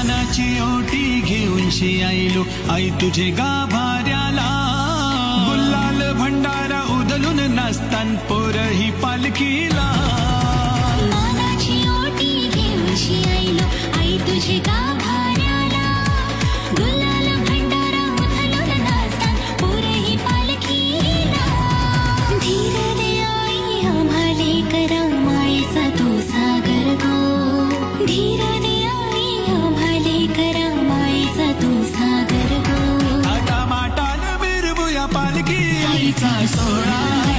मानाची ओटी घेऊन शी आईलो आई तुझे गाभाऱ्याला गुल्लाल भंडारा उदलून नाचतान पोरही पालखीला. पालखी आईचा सोहळा.